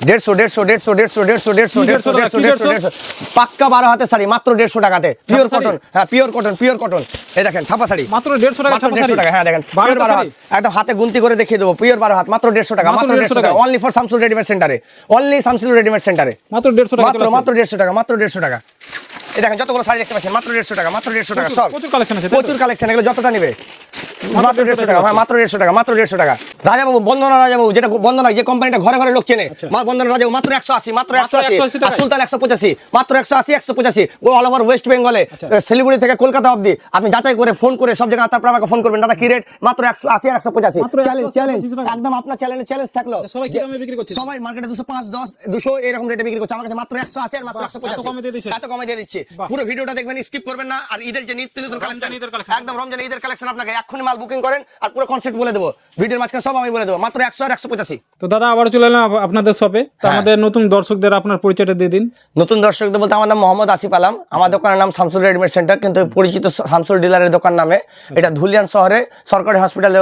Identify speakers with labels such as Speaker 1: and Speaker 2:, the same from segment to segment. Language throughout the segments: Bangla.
Speaker 1: দেড়শো দেড়শো দেড়শো দেড়শো দেড়শো দেড়শো দেড়শো
Speaker 2: দেড়শো
Speaker 1: দেড়শো দেড়শো পাক্কা বারো হাতের শাড়ি মাত্র দেড়শো টাকাতে পিওর কটন হ্যাঁ পিওর কটন পিওর কটন এই দেখেন ছাপা শাড়ি
Speaker 2: মাত্র দেড়শো টাকা
Speaker 1: দেড়শো টাকা হ্যাঁ দেখেন পিওর বারো হাত একদম হাতে গুনতি করে দেখিয়ে দেবো পিওর বারো হাত মাত্র দেড়শো টাকা
Speaker 2: মাত্র
Speaker 1: মাত্র
Speaker 2: 150
Speaker 1: দেড়শো টাকা
Speaker 2: টাকা।
Speaker 1: অনলি ফর শামসুল রেডিমেড সেন্টারে অনলি শামসুল রেডিমেড সেন্টারে
Speaker 2: মাত্র দেড়শো টাকা
Speaker 1: মাত্র মাত্র দেড়শো টাকা মাত্র দেড়শো টাকা এই দেখেন যতগুলো শাড়ি দেখতে পাচ্ছেন মাত্র দেড়শো টাকা মাত্র দেড়শো টাকা সব
Speaker 2: প্রচুর কালেকশন আছে
Speaker 1: প্রচুর কালেকশন এগুলো যতটা নেবে মাত্র দেড়শো টাকা হ্যাঁ মাত্র দেড়শো টাকা মাত্র দেড়শো টাকা রাজাবাবু বন্দনা রাজাবাবু যেটা বন্দনা যে কোম্পানিটা ঘরে ঘরে লোক চেনে।
Speaker 2: আচ্ছা।
Speaker 1: বন্দনা রাজাবাবু মাত্র একশো আশি মাত্র একশো আশি। আর সুলতান একশো পঁচাশি মাত্র একশো আশি একশো পঁচাশি। ও অল ওভার ওয়েস্ট বেঙ্গলে শিলিগুড়ি থেকে কলকাতা অব্দি আপনি যাচাই করে ফোন করে সব জায়গায় তারপর আমাকে ফোন করবেন। দাদা কি রেট মাত্র একশো আশি আর একশো পঁচাশি। চ্যালেঞ্জ চ্যালেঞ্জ একদম আপনার চ্যালেঞ্জ চ্যালেঞ্জ থাকল।
Speaker 2: সবাই করছে?
Speaker 1: সবাই মার্কেটে দুশো পাঁচ দশ দুশো এরকম রেটে বিক্রি করছে। আমার কাছে মাত্র একশো আশি আর মাত্র একশো পঁচাশি।
Speaker 2: কমে দিয়ে দিচ্ছে?
Speaker 1: এত কমে দিয়ে দিচ্ছি। পুরো ভিডিওটা দেখবেন স্কিপ করবেন না। আর ঈদের যে নিত্য নতুন কালেকশন একদম রমজান ঈদের কালেকশন আপনাকে এক্ষুনি মাল বুকিং করেন। আর পুরো কনসেপ্ট বলে দেবো। ভিডিওর মাঝখানে সব আমি বলে দেবো। মাত্র একশো আর একশো পঁচাশি।
Speaker 2: তো দাদা আবার চলে এলাম আপনাদের শপে তো
Speaker 1: হ্যাঁ।
Speaker 2: আমাদের নতুন দর্শকদের আপনার পরিচয়টা দিয়ে দিন।
Speaker 1: নতুন দর্শকদের বলতে আমার নাম মোহাম্মদ আসিফ আলম। আমার দোকানের নাম শামসুল রেডিমেড সেন্টার কিন্তু পরিচিত শামসুল ডিলারের দোকান নামে। এটা ধুলিয়ান শহরে সরকারি হসপিটালে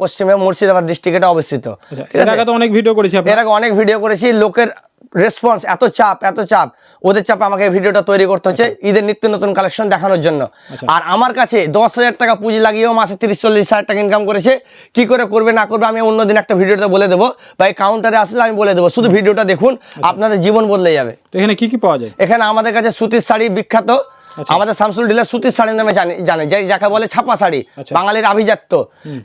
Speaker 1: পশ্চিমে মুর্শিদাবাদ ডিস্ট্রিক্টে অবস্থিত।
Speaker 2: আচ্ছা এর আগে তো অনেক ভিডিও করেছি
Speaker 1: এর আগে অনেক ভিডিও করেছি। লোকের রেসপন্স এত চাপ এত চাপ। ওদের চাপে আমাকে ভিডিওটা তৈরি করতে হচ্ছে। ঈদের নিত্য নতুন কালেকশন দেখানোর জন্য। আর আমার কাছে দশ হাজার টাকা পুঁজি লাগিয়েও মাসে তিরিশ চল্লিশ হাজার টাকা ইনকাম করেছে। কি করে করবে না করবে আমি অন্যদিন একটা ভিডিওটা বলে দেবো। বা এই কাউন্টারে আসলে আমি বলে দেবো। শুধু ভিডিওটা দেখুন আপনাদের জীবন বদলে যাবে।
Speaker 2: তো এখানে কি কি পাওয়া যায়?
Speaker 1: এখানে আমাদের কাছে সুতির শাড়ি বিখ্যাত। আমাদের শামসুল ডিলার সুতির শাড়ি নামে জানে জানে। যে যাকে বলে ছাপা শাড়ি
Speaker 2: আচ্ছা।
Speaker 1: বাঙালির আভিজাত্য।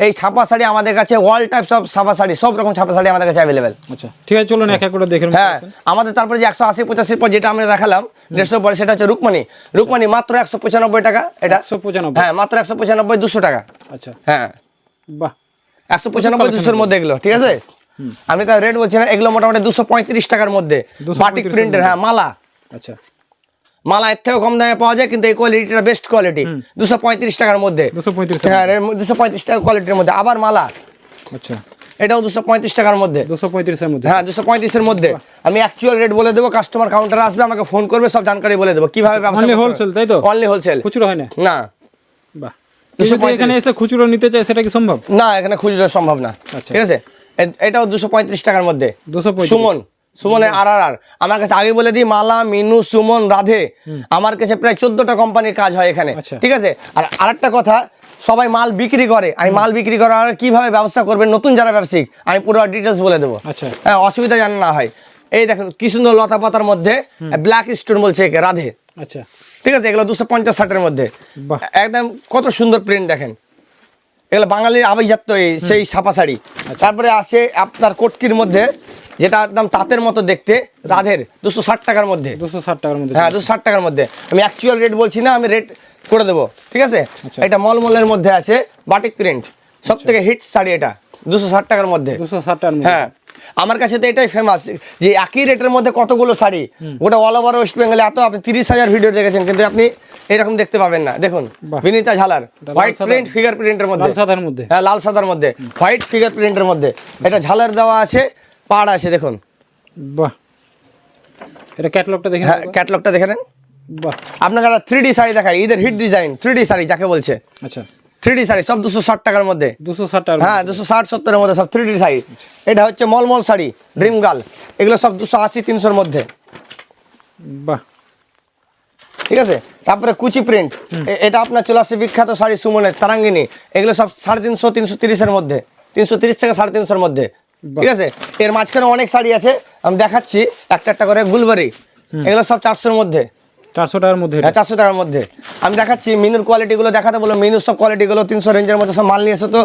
Speaker 1: এই ছাপা শাড়ি আমাদের কাছে অল টাইপস অফ ছাপা শাড়ি সব রকম ছাপা শাড়ি আমাদের কাছে অ্যাভেলেবেল
Speaker 2: আচ্ছা ঠিক আছে চলুন এক এক করে দেখে
Speaker 1: হ্যাঁ আমাদের তারপরে যে একশো আশি পঁচাশির পর যেটা আমরা দেখালাম দেড়শো পরে সেটা হচ্ছে রুকমানি। রুকমানি মাত্র একশো পঁচানব্বই টাকা এটা
Speaker 2: 195
Speaker 1: হ্যাঁ মাত্র একশো পঁচানব্বই দুশো টাকা।
Speaker 2: আচ্ছা।
Speaker 1: হ্যাঁ।
Speaker 2: বাহ।
Speaker 1: একশো পঁচানব্বই দুশোর মধ্যে এগুলো ঠিক আছে? আমি তার রেট বলছি না এগুলো মোটামুটি দুশো পঁয়ত্রিশ টাকার মধ্যে
Speaker 2: 235
Speaker 1: বাটিক প্রিন্টের হ্যাঁ মালা।
Speaker 2: আচ্ছা।
Speaker 1: মালা এর থেকেও কম দামে পাওয়া যায় কিন্তু এই কোয়ালিটিটা বেস্ট কোয়ালিটি দুশো পঁয়ত্রিশ টাকার মধ্যে।
Speaker 2: দুশো পঁয়ত্রিশ
Speaker 1: হ্যাঁ টাকা কোয়ালিটির মধ্যে। আবার মালা
Speaker 2: আচ্ছা।
Speaker 1: এটাও দুশো পঁয়ত্রিশ টাকার মধ্যে।
Speaker 2: দুশো পঁয়ত্রিশের মধ্যে।
Speaker 1: হ্যাঁ দুশো পঁয়ত্রিশের মধ্যে। আমি অ্যাকচুয়াল রেট বলে দেবো কাস্টমার কাউন্টারে আসবে আমাকে ফোন করবে সব জানকারি বলে দেবো। কীভাবে
Speaker 2: wholesale, তাই তো?
Speaker 1: অনলি হোলসেল
Speaker 2: খুচরো হয় না?
Speaker 1: না।
Speaker 2: বাহ। কেউ যদি
Speaker 1: 235
Speaker 2: এখানে এসে খুচরো নিতে চায় সেটা কি সম্ভব?
Speaker 1: না এখানে খুচরো সম্ভব না।
Speaker 2: আচ্ছা।
Speaker 1: ঠিক আছে? এটাও দুশো পঁয়ত্রিশ টাকার মধ্যে।
Speaker 2: দুশো পঁয়ত্রিশ।
Speaker 1: সুমন আর আর আর আমার কাছে আগে বলে দিই মালা মিনু সুমন রাধে। আমার কাছে প্রায় চোদ্দটা কোম্পানির কাজ হয় এখানে।
Speaker 2: আচ্ছা।
Speaker 1: ঠিক আছে? আর আরেকটা কথা সবাই মাল বিক্রি করে। আমি মাল বিক্রি করার কীভাবে ব্যবস্থা করবেন? নতুন যারা ব্যবসায়িক আমি পুরো ডিটেলস বলে দেবো।
Speaker 2: আচ্ছা।
Speaker 1: হ্যাঁ অসুবিধা যেন না হয়। এই দেখুন কি সুন্দর লতা পাতার মধ্যে ব্ল্যাক স্টোন বলছে একে রাধে।
Speaker 2: আচ্ছা।
Speaker 1: ঠিক আছে? এগুলো দুশো পঞ্চাশ ষাটের মধ্যে। একদম কত সুন্দর প্রিন্ট দেখেন। এগুলো বাঙালির আবিজাত্য এই সেই ছাপা শাড়ি। তারপরে আসে আপনার কটকির মধ্যে যেটা একদম তাঁতের মতো দেখতে রাধের দুশো ষাট টাকার মধ্যে।
Speaker 2: দুশো ষাট টাকার মধ্যে
Speaker 1: হ্যাঁ দুশো ষাট টাকার মধ্যে। আমি অ্যাকচুয়াল রেট বলছি না আমি রেট করে দেবো ঠিক আছে?
Speaker 2: আচ্ছা।
Speaker 1: এটা মলমলের মধ্যে আছে বাটিক প্রিন্ট সব থেকে হিট শাড়ি এটা দুশো ষাট টাকার মধ্যে।
Speaker 2: দুশো ষাট টাকার মধ্যে।
Speaker 1: হ্যাঁ আমার কাছে তো এটাই ফেমাস যে একই রেটের মধ্যে কতগুলো শাড়ি। ওটা অল ওভার ওয়েস্ট বেঙ্গলে এত আপনি তিরিশ হাজার ভিডিও দেখেছেন কিন্তু আপনি এরকম দেখতে পাবেন না। দেখুন। বিনীতা ঝালার হোয়াইট প্রিন্ট ফিগার প্রিন্টের মধ্যে।
Speaker 2: সাদার মধ্যে।
Speaker 1: হ্যাঁ লাল সাদার মধ্যে হোয়াইট ফিগার প্রিন্টের মধ্যে। এটা ঝালার দেওয়া আছে পাড় আছে দেখুন।
Speaker 2: বাহ। এটা ক্যাটালগটা দেখে
Speaker 1: হ্যাঁ। ক্যাটলগটা দেখে নেন।
Speaker 2: বাহ।
Speaker 1: আপনাকে একটা থ্রি ডি শাড়ি দেখাই ঈদের hit design three D sari যাকে বলছে।
Speaker 2: আচ্ছা।
Speaker 1: থ্রি ডি শাড়ি সব দুশো ষাট টাকার মধ্যে।
Speaker 2: দুশো ষাট টাকার
Speaker 1: হ্যাঁ দুশো ষাট সত্তরের মধ্যে সব থ্রি ডি শাড়ি। এটা হচ্ছে মলমল শাড়ি ড্রিম গার্ল এগুলো সব দুশো আশি তিনশোর মধ্যে।
Speaker 2: বাহ।
Speaker 1: ঠিক আছে? তারপরে কুচি প্রিন্ট এটা আপনার চলে আসছে বিখ্যাত শাড়ি সুমনের তারাঙ্গিনী। এগুলো সব সাড়ে তিনশো তিনশো তিরিশের মধ্যে। তিনশো তিরিশ থেকে সাড়ে তিনশোর মধ্যে। ঠিক আছে? এর মাঝখানে অনেক শাড়ি আছে আমি দেখাচ্ছি একটা একটা করে গুলবারি। এগুলো সব চারশোর মধ্যে।
Speaker 2: চারশো টাকার মধ্যে
Speaker 1: হ্যাঁ চারশো টাকার মধ্যে। আমি দেখাচ্ছি মিনুর কোয়ালিটিগুলো দেখাতে বলো মিনুর সব কোয়ালিটিগুলো তিনশো রেঞ্জের মধ্যে সব মাল নিয়ে এসো তো।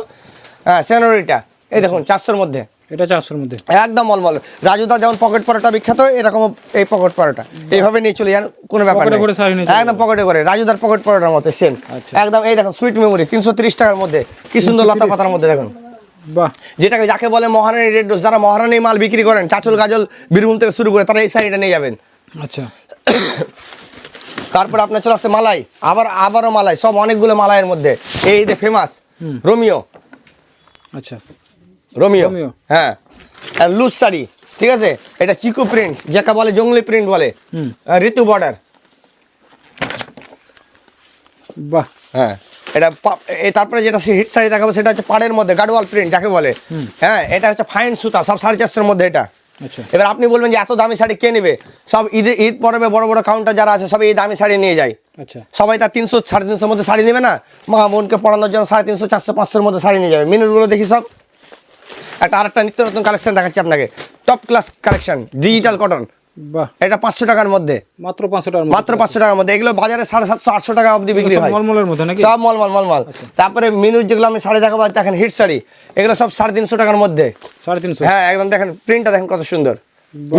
Speaker 1: হ্যাঁ সেনোরিটা এই দেখুন চারশোর মধ্যে।
Speaker 2: এটা চারশোর মধ্যে?
Speaker 1: একদম মলমল। রাজুদা যেমন পকেট পরোটা বিখ্যাত এরকম এই পকেট পরোটা। এইভাবে নিয়ে চলে যান কোনো ব্যাপার একদম পকেটে করে। রাজুদার পকেট পরোটার মতো সেম
Speaker 2: আচ্ছা।
Speaker 1: একদম এই দেখুন সুইট মেমোরি তিনশো তিরিশ টাকার মধ্যে। কি সুন্দর লতা পাতার মধ্যে দেখুন। যেটাকে যাকে বলে মহারানী রেড ডোজ যারা মহারানী মাল বিক্রি করেন চাচল গাজল বীরভূম থেকে শুরু করে তারা এই শাড়িটা নিয়ে যাবেন।
Speaker 2: আচ্ছা।
Speaker 1: তারপর আপনার চলে আসছে মালাই আবার আবারও মালাই সব অনেকগুলো মালাইয়ের মধ্যে। এই যে ফেমাস রোমিও।
Speaker 2: আচ্ছা।
Speaker 1: রোমিও। হ্যাঁ। আর লুজ শাড়ি ঠিক আছে? এটা চিকু প্রিন্ট যাকে বলে জঙ্গলি প্রিন্ট বলে। ঋতু বর্ডার
Speaker 2: বাহ।
Speaker 1: হ্যাঁ। এটা তারপরে যেটা হিট শাড়ি দেখাবো সেটা হচ্ছে পাড়ের মধ্যে গাডওয়াল প্রিন্ট যাকে বলে। হ্যাঁ এটা হচ্ছে ফাইন সুতা সব সাড়ে চারশোর মধ্যে এটা।
Speaker 2: আচ্ছা।
Speaker 1: এবার আপনি বলবেন যে এত দামি শাড়ি কে নেবে? সব ঈদে ঈদ পরবে বড় বড় কাউন্টার যারা আছে সব এই দামি শাড়ি নিয়ে যায়।
Speaker 2: আচ্ছা।
Speaker 1: সবাই তার তিনশো সাড়ে তিনশোর মধ্যে শাড়ি নেবে না? মা বোনকে পড়ানোর জন্য সাড়ে তিনশো চারশো পাঁচশোর মধ্যে শাড়ি নিয়ে যাবে। মিনুরগুলো দেখি সব। একটা আরেকটা নিত্য নতুন কালেকশন দেখাচ্ছি আপনাকে। Top class collection digital cotton
Speaker 2: বাহ।
Speaker 1: এটা পাঁচশো টাকার মধ্যে।
Speaker 2: মাত্র পাঁচশো টাকার
Speaker 1: মাত্র পাঁচশো টাকার মধ্যে। এগুলো বাজারে সাড়ে সাতশো আটশো টাকা অবধি বিক্রি হয়।
Speaker 2: মলমলের মধ্যে নাকি?
Speaker 1: সব মলমল মলমল। তারপরে মিনুর যেগুলো আমি শাড়ি দেখাবো দেখেন হিট শাড়ি। এগুলো সব সাড়ে তিনশো টাকার মধ্যে।
Speaker 2: সাড়ে তিনশো?
Speaker 1: হ্যাঁ একদম দেখেন প্রিন্টটা দেখেন কত সুন্দর।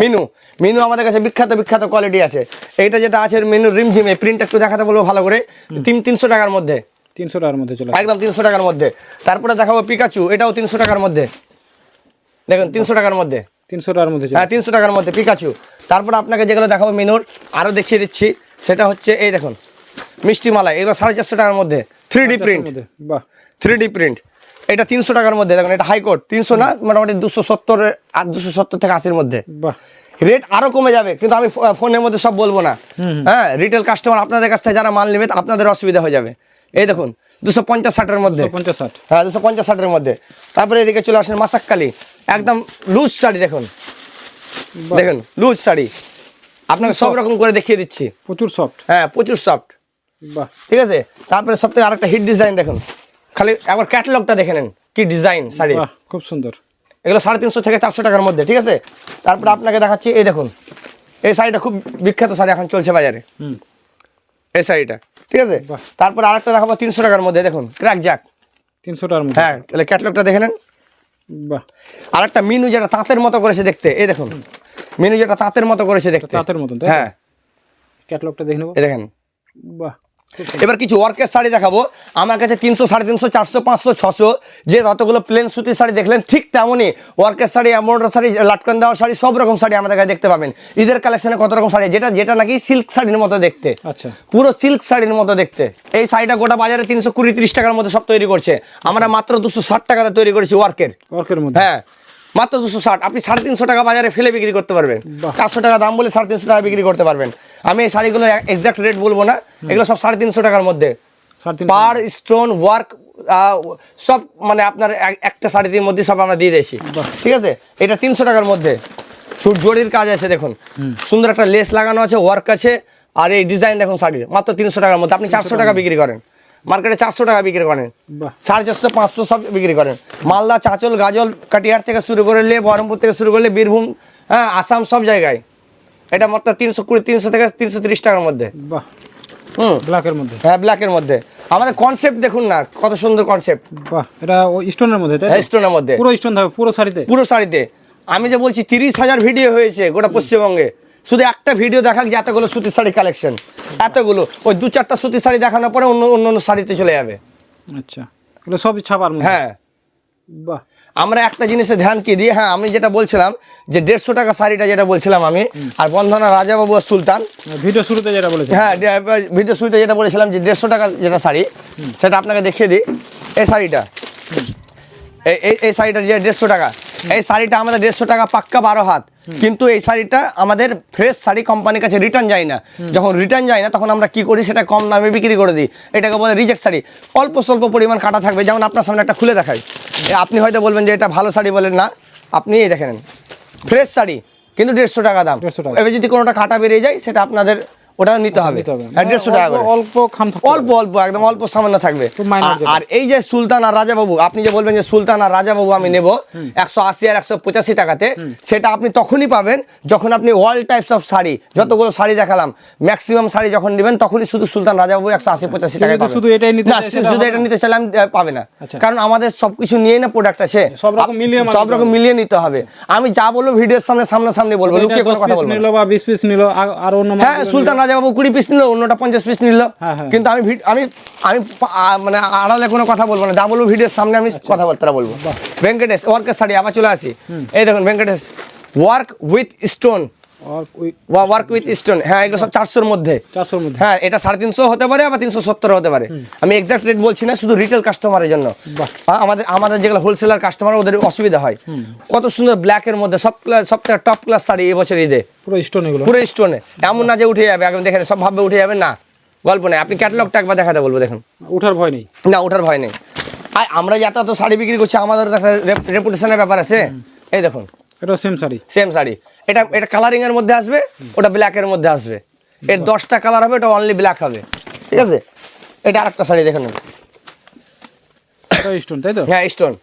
Speaker 1: মিনু মিনু আমাদের কাছে বিখ্যাত বিখ্যাত কোয়ালিটি আছে। এইটা যেটা আছে মিনু রিমঝিম। এই প্রিন্ট একটু দেখাতে বলব ভালো করে। তিন তিনশো টাকার মধ্যে।
Speaker 2: তিনশো টাকার মধ্যে চলে
Speaker 1: একদম তিনশো টাকার মধ্যে। তারপরে দেখাবো পিকাচু এটাও তিনশো টাকার মধ্যে। দেখুন তিনশো টাকার মধ্যে।
Speaker 2: তিনশো টাকার মধ্যে
Speaker 1: হ্যাঁ তিনশো টাকার মধ্যে পিকাচু তারপরে আপনাকে যেগুলো দেখাবো মিনুর আরও দেখিয়ে দিচ্ছি। সেটা হচ্ছে এই দেখুন মিষ্টি মালাই এগুলো সাড়ে চারশো টাকার মধ্যে। থ্রি ডি প্রিন্ট
Speaker 2: বাহ।
Speaker 1: থ্রি ডি প্রিন্ট এটা তিনশো টাকার মধ্যে দেখুন এটা হাইকোর্ট তিনশো না মোটামুটি দুশো সত্তর আর দুশো সত্তর থেকে আশির মধ্যে। রেট আরও কমে যাবে কিন্তু আমি ফোনের মধ্যে সব বলব না। হ্যাঁ রিটেল কাস্টমার আপনাদের কাছ থেকে যারা মাল নেবে আপনাদের অসুবিধা হয়ে যাবে। এই দেখুন দুশো পঞ্চাশ ষাটের মধ্যে।
Speaker 2: পঞ্চাশ ষাট।
Speaker 1: হ্যাঁ দুশো পঞ্চাশ ষাটের মধ্যে। তারপরে এদিকে চলে আসেন মাসাক্কালি। একদম লুজ শাড়ি দেখুন। দেখুন লুজ শাড়ি। আপনাকে সব রকম করে দেখিয়ে দিচ্ছি।
Speaker 2: প্রচুর সফট
Speaker 1: হ্যাঁ প্রচুর সফট
Speaker 2: বাহ।
Speaker 1: ঠিক আছে? তারপরে সব থেকে আরেকটা হিট ডিজাইন দেখুন। খালি একবার ক্যাটালগটা দেখে নেন কি ডিজাইন শাড়ি।
Speaker 2: খুব সুন্দর।
Speaker 1: এগুলো সাড়ে তিনশো থেকে চারশো টাকার মধ্যে ঠিক আছে? তারপরে আপনাকে দেখাচ্ছি এই দেখুন। এই শাড়িটা খুব বিখ্যাত শাড়ি এখন চলছে বাজারে।
Speaker 2: হুম।
Speaker 1: এই শাড়িটা ঠিক আছে। তারপরে আরেকটা দেখাবো তিনশো টাকার মধ্যে দেখুন ক্র্যাক জ্যাক
Speaker 2: তিনশো টাকার মধ্যে।
Speaker 1: হ্যাঁ তাহলে ক্যাটলগটা দেখে নেন।
Speaker 2: বাহ।
Speaker 1: আরেকটা মিনু যেটা তাঁতের মতো করেছে দেখতে এই দেখুন। মিনু যেটা তাঁতের মতো করেছে দেখতে।
Speaker 2: তাঁতের মতন
Speaker 1: হ্যাঁ।
Speaker 2: ক্যাটলগটা দেখে নেব।
Speaker 1: দেখেন।
Speaker 2: বাহ।
Speaker 1: এবার কিছু ওয়ার্কের শাড়ি দেখাবো। আমার কাছে তিনশো সাড়ে তিনশো চারশো পাঁচশো ছশো যে যতগুলো প্লেন সুতির শাড়ি দেখলেন ঠিক তেমনই ওয়ার্কের শাড়ি এমব্রয়ডারি শাড়ি লাটকান দেওয়া শাড়ি সব রকম শাড়ি আমাদের কাছে দেখতে পাবেন। ঈদের কালেকশনে কত রকম শাড়ি? যেটা যেটা নাকি সিল্ক শাড়ির মতো দেখতে।
Speaker 2: আচ্ছা।
Speaker 1: পুরো সিল্ক শাড়ির মতো দেখতে। এই শাড়িটা গোটা বাজারে তিনশো কুড়ি তিরিশ টাকার মধ্যে সব তৈরি করছে। আমরা মাত্র দুশো ষাট টাকাতে তৈরি করেছি ওয়ার্কের
Speaker 2: ওয়ার্কের মধ্যে?
Speaker 1: হ্যাঁ। মাত্র দুশো ষাট। আপনি সাড়ে তিনশো টাকা বাজারে ফেলে বিক্রি করতে পারবেন। চারশো টাকা দাম বলে সাড়ে তিনশো টাকা বিক্রি করতে পারবেন। আমি এই শাড়িগুলো এক্সাক্ট রেট বলব না। এগুলো সব সাড়ে তিনশো টাকার মধ্যে। পার স্টোন ওয়ার্ক সব মানে আপনার এক- একটা শাড়ির মধ্যে সব আমরা দিয়ে দিয়েছি। ঠিক আছে? এটা তিনশো টাকার মধ্যে। সুট জড়ির কাজ আছে দেখুন। সুন্দর একটা লেস লাগানো আছে ওয়ার্ক আছে। আর এই ডিজাইন দেখুন শাড়ির। মাত্র তিনশো টাকার মধ্যে। আপনি চারশো টাকা বিক্রি করেন। মার্কেটে চারশো টাকা বিক্রি করেন। সাড়ে চারশো পাঁচশো সব বিক্রি করেন। মালদা চাঁচল গাজল কাটিহার থেকে শুরু করলে বহরমপুর থেকে শুরু করলে বীরভূম হ্যাঁ আসাম সব জায়গায়। এটা মাত্র তিনশো কুড়ি তিনশো থেকে তিনশো তিরিশ টাকার মধ্যে।
Speaker 2: বাহ।
Speaker 1: হুম।
Speaker 2: ব্ল্যাকের মধ্যে।
Speaker 1: হ্যাঁ ব্ল্যাকের মধ্যে। আমাদের কনসেপ্ট দেখুন না কত সুন্দর কনসেপ্ট
Speaker 2: বাহ এটা স্টোনের মধ্যে তাই তো?
Speaker 1: স্টোনের মধ্যে।
Speaker 2: পুরো স্টোন থাকবে পুরো শাড়িতে?
Speaker 1: পুরো শাড়িতে। আমি যে বলছি তিরিশ হাজার ভিডিও হয়েছে গোটা পশ্চিমবঙ্গে। শুধু একটা ভিডিও দেখাক যে এতগুলো সুতির শাড়ি কালেকশন এতগুলো। ওই দু চারটা সুতির শাড়ি দেখানোর পরে অন্য অন্য অন্য শাড়িতে চলে যাবে।
Speaker 2: আচ্ছা। এগুলো সব ছাপার মধ্যে?
Speaker 1: হ্যাঁ।
Speaker 2: বাহ।
Speaker 1: আমরা একটা জিনিসে ধ্যান কি দিই হ্যাঁ আমি যেটা বলছিলাম যে দেড়শো টাকা শাড়িটা যেটা বলছিলাম আমি আর বন্ধনা রাজাবাবু আর সুলতান।
Speaker 2: ভিডিও শুরুতে যেটা বলেছে
Speaker 1: হ্যাঁ ভিডিও শুরুতে যেটা বলেছিলাম যে দেড়শো টাকা যেটা শাড়ি সেটা আপনাকে দেখিয়ে দিই। এই শাড়িটা। এই এই শাড়িটা যে দেড়শো টাকা এই শাড়িটা আমাদের দেড়শো টাকা পাক্কা বারো হাত। কিন্তু এই শাড়িটা আমাদের ফ্রেশ শাড়ি কোম্পানির কাছে রিটার্ন যায় না। যখন রিটার্ন যায় না তখন আমরা কি করি? সেটা কম দামে বিক্রি করে দিই। এটাকে বলে রিজেক্ট শাড়ি। অল্প স্বল্প পরিমাণ কাটা থাকবে। যেমন আপনার সামনে একটা খুলে দেখাই। আপনি হয়তো বলবেন যে এটা ভালো শাড়ি বলেন না। আপনি এই দেখে নেন। ফ্রেশ শাড়ি কিন্তু দেড়শো টাকা দাম।
Speaker 2: 150 টাকা।
Speaker 1: এবার যদি কোনোটা কাটা বেরিয়ে যায় সেটা আপনাদের ওটা নিতে হবে। দেড়শো টাকা করে
Speaker 2: অল্প- অল্প
Speaker 1: অল্প একদম অল্প সামান্য থাকবে। আর- এই যে সুলতান আর রাজাবাবু আপনি যে বলবেন যে সুলতান আর রাজাবাবু আমি নেব একশো আশি আর একশো পঁচাশি টাকাতে সেটা আপনি তখনই পাবেন যখন আপনি অল টাইপস অফ শাড়ি যতগুলো শাড়ি দেখালাম ম্যাক্সিমাম শাড়ি যখন নেবেন তখনই শুধু সুলতান রাজাবাবু একশো আশি পঁচাশি টাকা
Speaker 2: শুধু এটাই নিতে
Speaker 1: শুধু এটা নিতে চাইলাম পাবে না।
Speaker 2: আচ্ছা।
Speaker 1: কারণ আমাদের সবকিছু নিয়ে না প্রোডাক্ট আছে।
Speaker 2: সব রকম মিলিয়ে
Speaker 1: সব
Speaker 2: নিতে
Speaker 1: রকম
Speaker 2: হবে।
Speaker 1: মিলিয়ে নিতে হবে। আমি যা বলব ভিডিওর সামনে সামনাসামনি বলব লুকিয়ে কোনো কথা বলব
Speaker 2: নিলো বা বিশ পিস নিলো আর- অন্য
Speaker 1: হ্যাঁ সুলতান। রাজাবাবু কুড়ি পিস নিল অন্যটা পঞ্চাশ পিস নিল।
Speaker 2: হ্যাঁ, হ্যাঁ।
Speaker 1: কিন্তু আমি আমি আমি মানে আড়ালে কোনো কথা বলব না। যা বলব ভিডিওর সামনে আমি
Speaker 2: আচ্ছা।
Speaker 1: কথাবার্তা বলব। ভেঙ্কটেশ ওয়ার্কের শাড়ি আবার চলে আসি। এই দেখুন Venkatesh work with stone work with stone হ্যাঁ এগুলো সব চারশোর মধ্যে।
Speaker 2: চারশোর মধ্যে।
Speaker 1: হ্যাঁ এটা সাড়ে তিনশো হতে পারে আবার তিনশো সত্তর হতে পারে। আমি এক্সাক্ট রেট বলছি না শুধু রিটেল কাস্টমারের জন্য। আমাদের আমাদের যেগুলো হোলসেলার কাস্টমার ওদের অসুবিধা হয়। কত সুন্দর ব্ল্যাকের মধ্যে সব ক্লাস সব থেকে টপ ক্লাস শাড়ি এবছর ঈদে।
Speaker 2: পুরো স্টোন এগুলো।
Speaker 1: পুরো স্টোনে এমন না যে উঠে যাবে একদম দেখেন সব ভাববে উঠে যাবে না। গল্প নেই। আপনি ক্যাটালগটা একবার দেখাতে বলব দেখুন।
Speaker 2: উঠার ভয় নেই।
Speaker 1: না ওঠার ভয় নেই। আর আমরা যে এত এত শাড়ি বিক্রি করছি আমাদের রেপুটেশনের ব্যাপার আছে। এই দেখুন।
Speaker 2: এটা সেম শাড়ি।
Speaker 1: সেম শাড়ি। এটা এটা কালারিং এর মধ্যে আসবে ওটা ব্ল্যাকের মধ্যে আসবে। এর দশটা কালার হবে ওটা অনলি ব্ল্যাক হবে। ঠিক আছে? এটা আরেকটা শাড়ি দেখে নেন
Speaker 2: এটা স্টোন তাই তো?
Speaker 1: হ্যাঁ স্টোন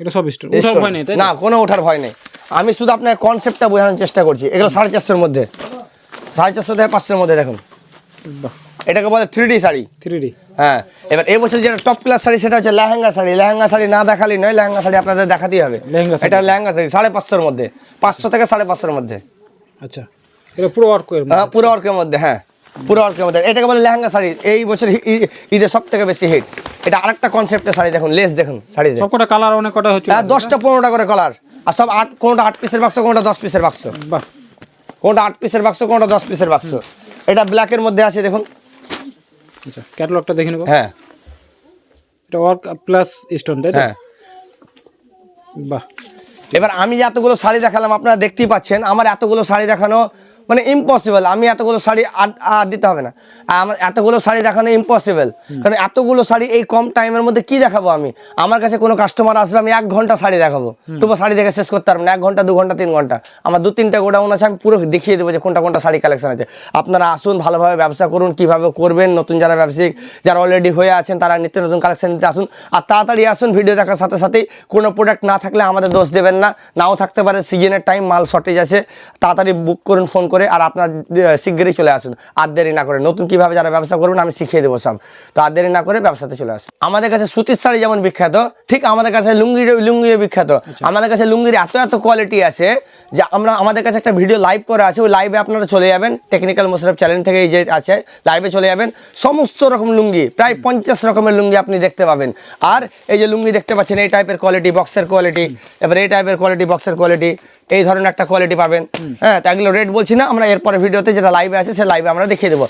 Speaker 2: এটা সব স্টোন ওঠার ভয় নেই তাই
Speaker 1: না কোনো ওঠার ভয় নেই। আমি শুধু আপনার কনসেপ্টটা বোঝানোর চেষ্টা করছি। এগুলো সাড়ে চারশোর মধ্যে। সাড়ে চারশো থেকে পাঁচশোর মধ্যে দেখুন। এটাকে বলে three D sari.
Speaker 2: Three D
Speaker 1: হ্যাঁ। এবার এই বছর যেটা টপ ক্লাস শাড়ি সেটা হচ্ছে লেহেঙ্গা শাড়ি। লেহেঙ্গা শাড়ি না দেখালি নয় লেহেঙ্গা শাড়ি আপনাদের দেখাতেই হবে। এটা লেহেঙ্গা শাড়ি সাড়ে পাঁচশোর মধ্যে। পাঁচশো থেকে সাড়ে পাঁচশোর মধ্যে।
Speaker 2: আচ্ছা এটা পুরো
Speaker 1: হ্যাঁ, পুরো অর্কের মধ্যে হ্যাঁ। পুরো অর্কের মধ্যে। এটাকে বলে লেহেঙ্গা শাড়ি। এই বছর ঈদের সব থেকে বেশি হিট এটা আরেকটা কনসেপ্টের শাড়ি দেখুন লেস দেখুন শাড়ি
Speaker 2: কটা কালার অনেক কটা হচ্ছে?
Speaker 1: হ্যাঁ দশটা পনেরোটা করে কালার আর সব আট কোনোটা আট পিসের বাক্স কোনোটা দশ পিসের বাক্স
Speaker 2: বাহ।
Speaker 1: কোনটা আট পিসের বাক্স কোনটা দশ পিসের বাক্স এটা ব্ল্যাকের মধ্যে আছে দেখুন।
Speaker 2: আচ্ছা ক্যাটালগটা দেখে নেব।
Speaker 1: হ্যাঁ।
Speaker 2: এটা ওয়ার্ক প্লাস স্টোন তাই
Speaker 1: হ্যাঁ।
Speaker 2: বাহ।
Speaker 1: এবার আমি যে এতগুলো শাড়ি দেখালাম আপনারা দেখতেই পাচ্ছেন আমার এতগুলো শাড়ি দেখানো মানে ইম্পসিবল আমি এতগুলো শাড়ি আর দিতে হবে না। আর আমার এতগুলো শাড়ি দেখানো ইম্পসিবল কারণ এতগুলো শাড়ি এই কম টাইমের মধ্যে কি দেখাবো আমি? আমার কাছে কোনো কাস্টমার আসবে আমি এক ঘণ্টা শাড়ি দেখাবো। তবু শাড়ি দেখে শেষ করতে পারব না এক ঘণ্টা দু ঘণ্টা তিন ঘণ্টা। আমার দু তিনটা গোডাউন আছে আমি পুরো দেখিয়ে দেবো যে কোনটা কোনটা শাড়ি কালেকশন আছে। আপনারা আসুন ভালোভাবে ব্যবসা করুন কীভাবে করবেন নতুন যারা ব্যবসায়িক যারা অলরেডি হয়ে আছেন তারা নিত্য নতুন কালেকশন দিতে আসুন। আর তাড়াতাড়ি আসুন ভিডিও দেখার সাথে সাথেই কোনো প্রোডাক্ট না থাকলে আমাদের দোষ দেবেন না। নাও থাকতে পারে সিজনের টাইম মাল শর্টেজ আছে। তাড়াতাড়ি বুক করুন ফোন করে আর আপনার শীঘ্রই শিগগিরই চলে আসুন। আর দেরি না করে নতুন কীভাবে যারা ব্যবসা করবেন আমি শিখিয়ে দেবো সব। তো আর দেরি না করে ব্যবসাতে চলে আসুন। আমাদের কাছে সুতির শাড়ি যেমন বিখ্যাত ঠিক আমাদের কাছে লুঙ্গি লুঙ্গিও বিখ্যাত। আমাদের কাছে লুঙ্গির এত এত কোয়ালিটি আছে যে আমরা আমাদের কাছে একটা ভিডিও লাইভ করে আছে ওই লাইভে আপনারা চলে যাবেন টেকনিক্যাল মোশারফ চ্যানেল থেকে এই যে আছে লাইভে চলে যাবেন সমস্ত রকম লুঙ্গি প্রায় পঞ্চাশ রকমের লুঙ্গি আপনি দেখতে পাবেন। আর এই যে লুঙ্গি দেখতে পাচ্ছেন এই টাইপের কোয়ালিটি বক্সের কোয়ালিটি এবার এই টাইপের কোয়ালিটি বক্সের কোয়ালিটি এই ধরনের একটা কোয়ালিটি পাবেন। হ্যাঁ তা এগুলো রেট বলছি না আমরা এরপরে ভিডিওতে যেটা লাইভে আছে সে লাইভে আমরা দেখিয়ে দেবো।